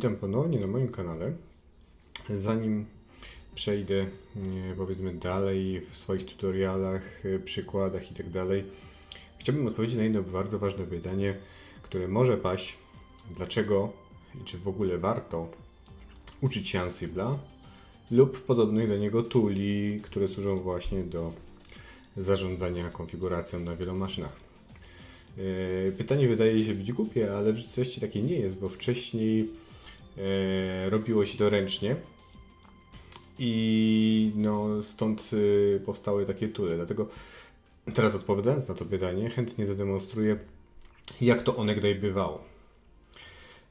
witam ponownie na moim kanale. Zanim przejdę e, powiedzmy dalej w swoich tutorialach, e, przykładach i tak chciałbym odpowiedzieć na jedno bardzo ważne pytanie, które może paść. Dlaczego i czy w ogóle warto uczyć się Ansible'a lub podobnych do niego tuli, które służą właśnie do zarządzania konfiguracją na wielu maszynach. E, Pytanie wydaje się być głupie, ale w rzeczywistości takie nie jest, bo wcześniej robiło się to ręcznie i no, stąd e, powstały takie tule. Dlatego teraz odpowiadając na to pytanie, chętnie zademonstruję, jak to onegdaj bywało.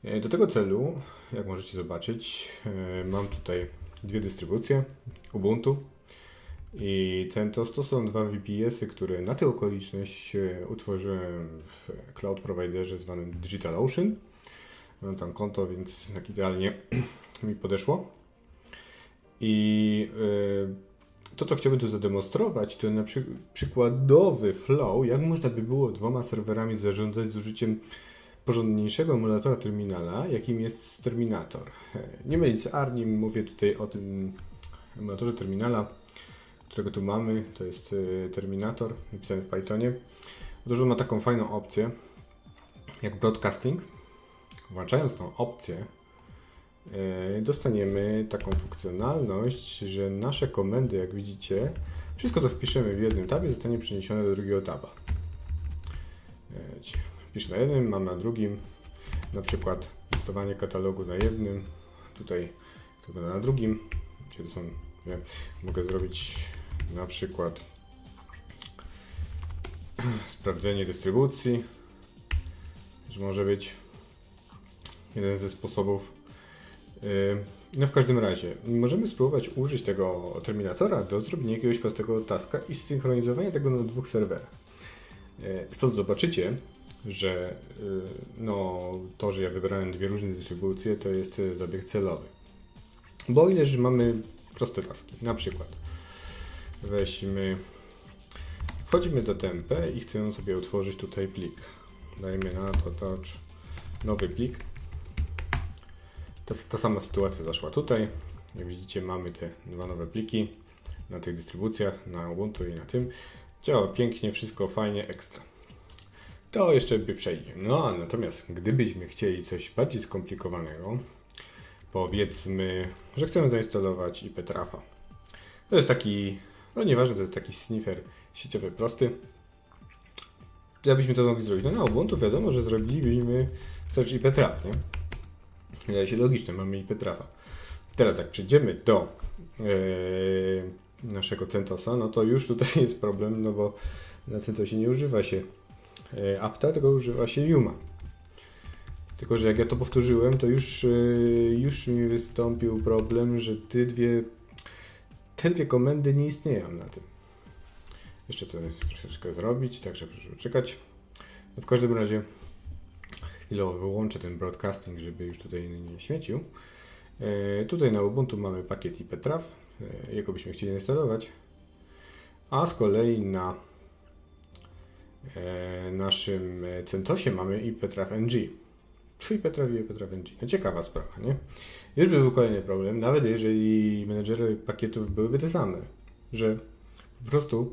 E, Do tego celu, jak możecie zobaczyć, e, mam tutaj dwie dystrybucje Ubuntu i CentOS to są dwa VPS-y, które na tę okoliczność e, utworzyłem w cloud providerze zwanym DigitalOcean. Mam tam konto, więc tak idealnie mi podeszło. I e, to, co chciałbym tu zademonstrować, to na przy, przykładowy flow, jak można by było dwoma serwerami zarządzać z użyciem porządniejszego emulatora terminala, jakim jest Terminator. Nie mylić z Arnim, mówię tutaj o tym emulatorze terminala, którego tu mamy, to jest e, Terminator, napisany w Pythonie. Otóż on ma taką fajną opcję, jak broadcasting. Włączając tą opcję, e, dostaniemy taką funkcjonalność, że nasze komendy, jak widzicie, wszystko co wpiszemy w jednym tabie zostanie przeniesione do drugiego taba. E, Piszę na jednym, mam na drugim, na przykład listowanie katalogu na jednym, tutaj to będę na drugim, gdzie to są, nie, mogę zrobić na przykład sprawdzenie dystrybucji, że może być jeden ze sposobów. Yy, No w każdym razie, możemy spróbować użyć tego terminatora do zrobienia jakiegoś prostego taska i zsynchronizowania tego na dwóch serwerach. Yy, Stąd zobaczycie, że yy, no, to, że ja wybrałem dwie różne dystrybucje, to jest zabieg celowy. Bo o ile, że mamy proste taski, na przykład weźmy, wchodzimy do tempę i chcemy sobie utworzyć tutaj plik. Dajmy na to touch nowy plik. Ta, ta sama sytuacja zaszła tutaj. Jak widzicie mamy te dwa nowe pliki na tych dystrybucjach, na Ubuntu i na tym. Działa pięknie, wszystko fajnie, ekstra. To jeszcze by przejdzie. No a natomiast gdybyśmy chcieli coś bardziej skomplikowanego, powiedzmy, że chcemy zainstalować IP Trafa. To jest taki, no nieważne, to jest taki sniffer sieciowy prosty. Jakbyśmy to mogli zrobić? No na Ubuntu wiadomo, że zrobilibyśmy search IP Traf, nie? Wydaje się logiczne, mamy IP Trafa. Teraz jak przejdziemy do e, naszego CentOSa, no to już tutaj jest problem, no bo na CentOSie nie używa się e, apta, tylko używa się Yuma. Tylko, że jak ja to powtórzyłem, to już, e, już mi wystąpił problem, że te dwie, te dwie komendy nie istnieją na tym. Jeszcze to troszeczkę zrobić, także proszę czekać. No w każdym razie chwilowo wyłączę ten broadcasting, żeby już tutaj nie śmiecił. E, tutaj na Ubuntu mamy pakiet IPTraf, e, jego byśmy chcieli instalować. A z kolei na e, naszym CentOSie mamy IPTraf NG. Czy IPTraf i IPTraf NG. No ciekawa sprawa, nie? Już by był kolejny problem, nawet jeżeli menedżery pakietów byłyby te same, że po prostu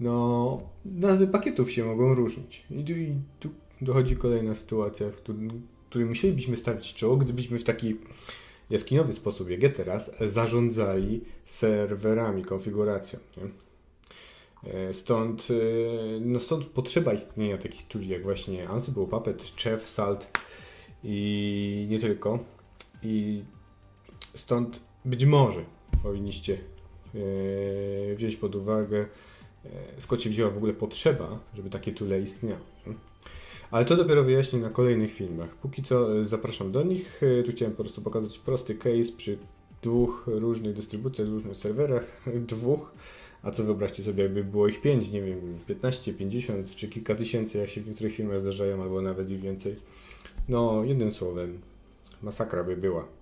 no, nazwy pakietów się mogą różnić. I tu, i tu dochodzi kolejna sytuacja, w w której musielibyśmy stawić czoło, gdybyśmy w taki jaskiniowy sposób, jak ja teraz, zarządzali serwerami, konfiguracją. Nie? E, Stąd, e, no stąd potrzeba istnienia takich tuli jak właśnie Ansible, Puppet, Chef, Salt i nie tylko. I stąd być może powinniście e, wziąć pod uwagę, skąd się wzięła w ogóle potrzeba, żeby takie tule istniały. Ale to dopiero wyjaśnię na kolejnych filmach. Póki co e, zapraszam do nich. E, Tu chciałem po prostu pokazać prosty case przy dwóch różnych dystrybucjach, różnych serwerach, dwóch. A co wyobraźcie sobie, jakby było ich pięć, nie wiem, 15, 50 czy kilka tysięcy, jak się w niektórych filmach zdarzają, albo nawet i więcej. No, jednym słowem, masakra by była.